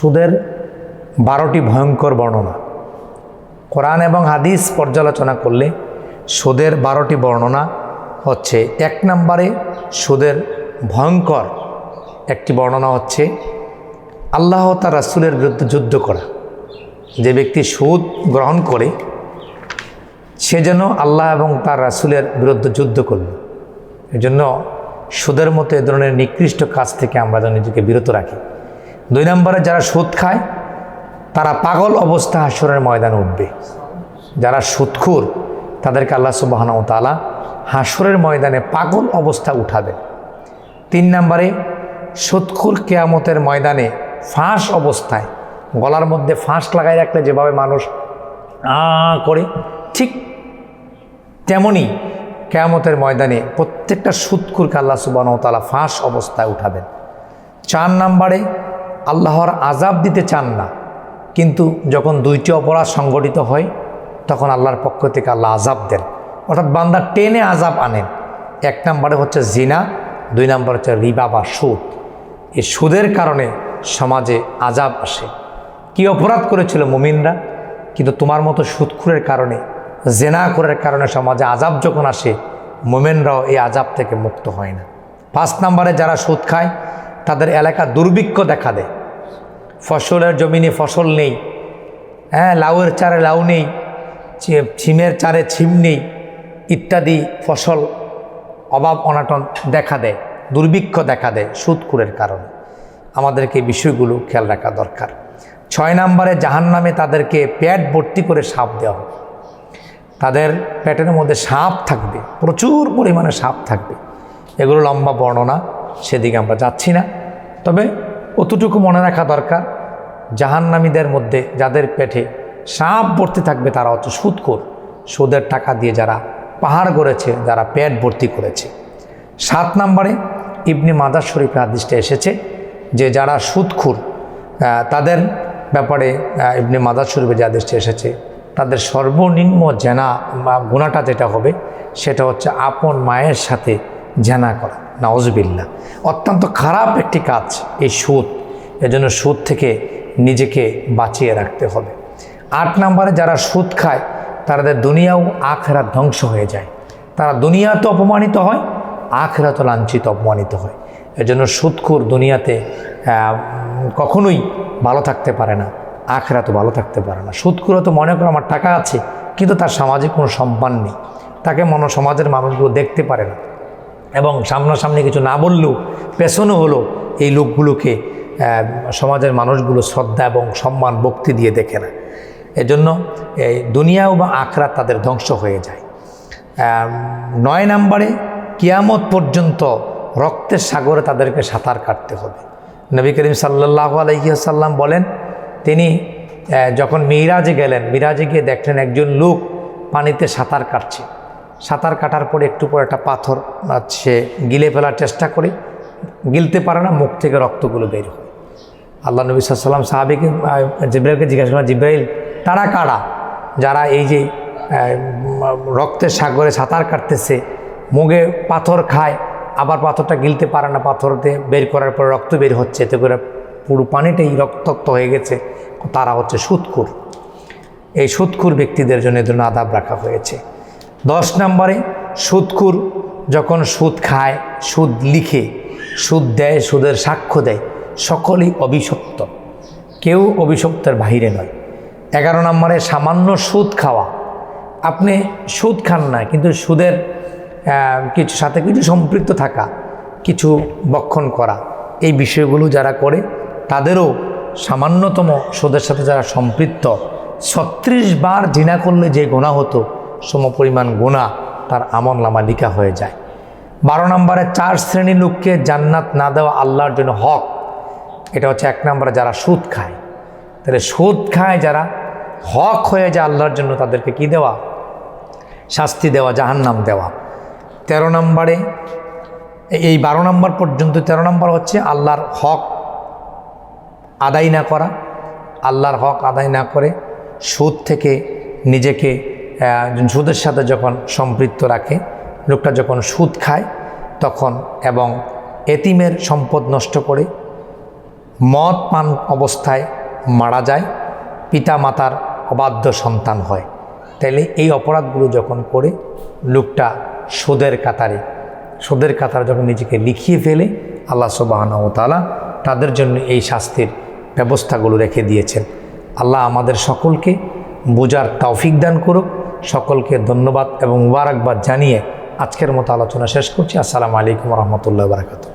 সুদের বারোটি ভয়ঙ্কর বর্ণনা। কোরআন এবং হাদিস পর্যালোচনা করলে সুদের বারোটি বর্ণনা হচ্ছে, এক নম্বরে সুদের ভয়ঙ্কর একটি বর্ণনা হচ্ছে, আল্লাহ তার রাসুলের বিরুদ্ধে যুদ্ধ করা। যে ব্যক্তি সুদ গ্রহণ করে, সে যেন আল্লাহ এবং তার রাসুলের বিরুদ্ধে যুদ্ধ করল। এজন্য সুদের মতো এ ধরনের নিকৃষ্ট কাজ থেকে আমরা যেন নিজেকে বিরত রাখি। দুই নম্বরে যারা সুদ খায়, তারা পাগল অবস্থা হাসরের ময়দানে উঠবে। যারা সুদখুর, তাদেরকে আল্লাহ সুবাহন তালা হাসরের ময়দানে পাগল অবস্থা উঠাবে তিন নম্বরে, সুদখুর কেয়ামতের ময়দানে ফাঁস অবস্থায়, গলার মধ্যে ফাঁস লাগাই রাখলে যেভাবে মানুষ আ করে, ঠিক তেমনই কেয়ামতের ময়দানে প্রত্যেকটা সুদকুরকে আল্লাহ সুবাহ তালা ফাঁস অবস্থায় উঠাবেন। চার নাম্বারে আল্লাহর আজাব দিতে চান না। কিন্তু যখন দুইটি অপরাধ সংগঠিত হয়, তখন আল্লাহর পক্ষ থেকে আল্লাহ আজাব দেন। অর্থাৎ বান্দা টেনে আজাব আনেন। এক নম্বরে হচ্ছে জিনা, দুই নম্বর হচ্ছে রিবা বা সুদ। এই সুদের কারণে সমাজে আজাব আসে। কি অপরাধ করেছিল মুমিনরা? কিন্তু তোমার মতো সুদখুরের কারণে জেনা করার কারণে সমাজে আজাব যখন আসে, মোমেনরাও এই আজাব থেকে মুক্ত হয় না। পাঁচ নম্বরে যারা সুদ খায় তাদের এলাকা দুর্ভিক্ষ দেখা দেয়। ফসলের জমিনে ফসল নেই। হ্যাঁ লাউয়ের চারে লাউ নেই ছিমের চারে ছিম নেই, ইত্যাদি ফসল অভাব অনাটন দেখা দেয়, দুর্ভিক্ষ দেখা দেয় সুদকুরের কারণে। আমাদেরকে বিষয়গুলো খেয়াল রাখা দরকার। ছয় নম্বরে জাহান নামে তাদেরকে পেট ভর্তি করে সাপ দেওয়া হবে। তাদের পেটের মধ্যে সাপ থাকবে, প্রচুর পরিমাণে সাপ থাকবে। এগুলো লম্বা বর্ণনা। সেদিকে আমরা যাচ্ছি না। তবে অতটুকু মনে রাখা দরকার, জাহান্নামীদের মধ্যে যাদের পেটে সাপ ভর্তি থাকবে তারা হচ্ছে সুদখোর সুদের টাকা দিয়ে যারা পাহাড় করেছে যারা পেট ভর্তি করেছে। সাত নম্বরে ইবনি মাদার শরীফে হাদিসটা এসেছে যে যারা সুদখুর তাদের ব্যাপারে ইবনে মাদার শরীফে যে আদেশটা এসেছে, তাদের সর্বনিম্ন জেনা বা গুণাটা যেটা হবে, সেটা হচ্ছে আপন মায়ের সাথে জেনা করা নাওজবিল্লা অত্যন্ত খারাপ একটি কাজ এই সুদ। এজন্য সুদ থেকে নিজেকে বাঁচিয়ে রাখতে হবে। আট নম্বরে যারা সুদ খায়, তাদের দুনিয়াও আখেরা ধ্বংস হয়ে যায়। তারা দুনিয়াতে অপমানিত হয় আখেরা তো লাঞ্ছিত, অপমানিত হয়। এজন্য সুদখুর দুনিয়াতে কখনোই ভালো থাকতে পারে না আখেরা তো ভালো থাকতে পারে না। সুদখুরও তো মনে করো, আমার টাকা আছে। কিন্তু তার সামাজিক কোনো সম্মান নেই। তাকে মন সমাজের মানুষগুলো দেখতে পারে না। এবং সামনাসামনি কিছু না বললেও পেছনে হলো এই লোকগুলোকে সমাজের মানুষগুলো শ্রদ্ধা এবং সম্মান, ভক্তি দিয়ে দেখে না। এজন্য এই দুনিয়াও বা আখরা তাদের ধ্বংস হয়ে যায়। নয় নম্বরে কিয়ামত পর্যন্ত রক্তের সাগরে তাদেরকে সাঁতার কাটতে হবে। নবী করিম সাল্লাহ আলহিহাসাল্লাম বলেন, তিনি যখন মিরাজে গেলেন, মিরাজে গিয়ে দেখলেন একজন লোক পানিতে সাঁতার কাটছে। সাঁতার কাটার পরে একটু পর একটা পাথর সে গিলে ফেলার চেষ্টা করে। গিলতে পারে না, মুখ থেকে রক্তগুলো বের হয়। আল্লাহ নবী সাল্লাম সাহাবিকে জিব্রাইলকে জিজ্ঞাসা করেন জিব্রাইল, তারা কারা? যারা এই যে রক্তের সাগরে সাঁতার কাটতেছে, মুগে পাথর খায়, আবার পাথরটা গিলতে পারে না, পাথরতে বের করার পর রক্ত বের হচ্ছে, এতে করে পুরো পানিটাই রক্তাক্ত হয়ে গেছে, তারা হচ্ছে সুৎকুর এই সুৎকুর ব্যক্তিদের জন্য জন্য আদাব রাখা হয়েছে। দশ নম্বরে সুদকুর যখন সুদ খায় সুদ লিখে সুদ দেয়, সুদের সাক্ষ্য দেয়, সকলেই অভিশপ্ত। কেউ অভিশপ্তের বাহিরে নয়। এগারো নম্বরে সামান্য সুদ খাওয়া। আপনি সুদ খান না, কিন্তু সুদের কিছু, সাথে কিছু সম্পৃক্ত থাকা, কিছু বক্ষণ করা, এই বিষয়গুলো যারা করে, তাদেরও সামান্যতম সুদের সাথে যারা সম্পৃক্ত, ছত্রিশ বার জিনা করলে যে গোনা হতো সম পরিমাণ গোনা তার আমল নামা লিখা হয়ে যায়। বারো নম্বরে চার শ্রেণি লোককে জান্নাত না দেওয়া আল্লাহর জন্য হক। এটা হচ্ছে এক নম্বরে যারা সুদ খায়। তাহলে সুদ খায় যারা, হক হয়ে যায় আল্লাহর জন্য তাদেরকে কি দেওয়া? শাস্তি দেওয়া, জাহান্নাম দেওয়া। তেরো নম্বরে, এই বারো নম্বর পর্যন্ত তেরো নম্বর হচ্ছে আল্লাহর হক আদায় না করা। আল্লাহর হক আদায় না করে সুদ থেকে নিজেকে সুদের সাথে যখন সম্পৃক্ত রাখে, লোকটা যখন সুদ খায়, তখন এবং এতিমের সম্পদ নষ্ট করে মদ পান অবস্থায় মারা যায় পিতা মাতার অবাধ্য সন্তান হয়। তাইলে এই অপরাধগুলো যখন করে, লোকটা সুদের কাতারে সুদের কাতারে যখন নিজেকে লিখিয়ে ফেলে, আল্লাহ সুবাহন ও তালা তাদের জন্য এই শাস্তির ব্যবস্থাগুলো রেখে দিয়েছেন। আল্লাহ আমাদের সকলকে বোঝার তৌফিক দান করুক। সকলকে ধন্যবাদ এবং মুবারকবাদ জানিয়ে আজকের মতো আলোচনা শেষ করছি। আসসালামু আলাইকুম রহমতুল্লাহ বারাকাতু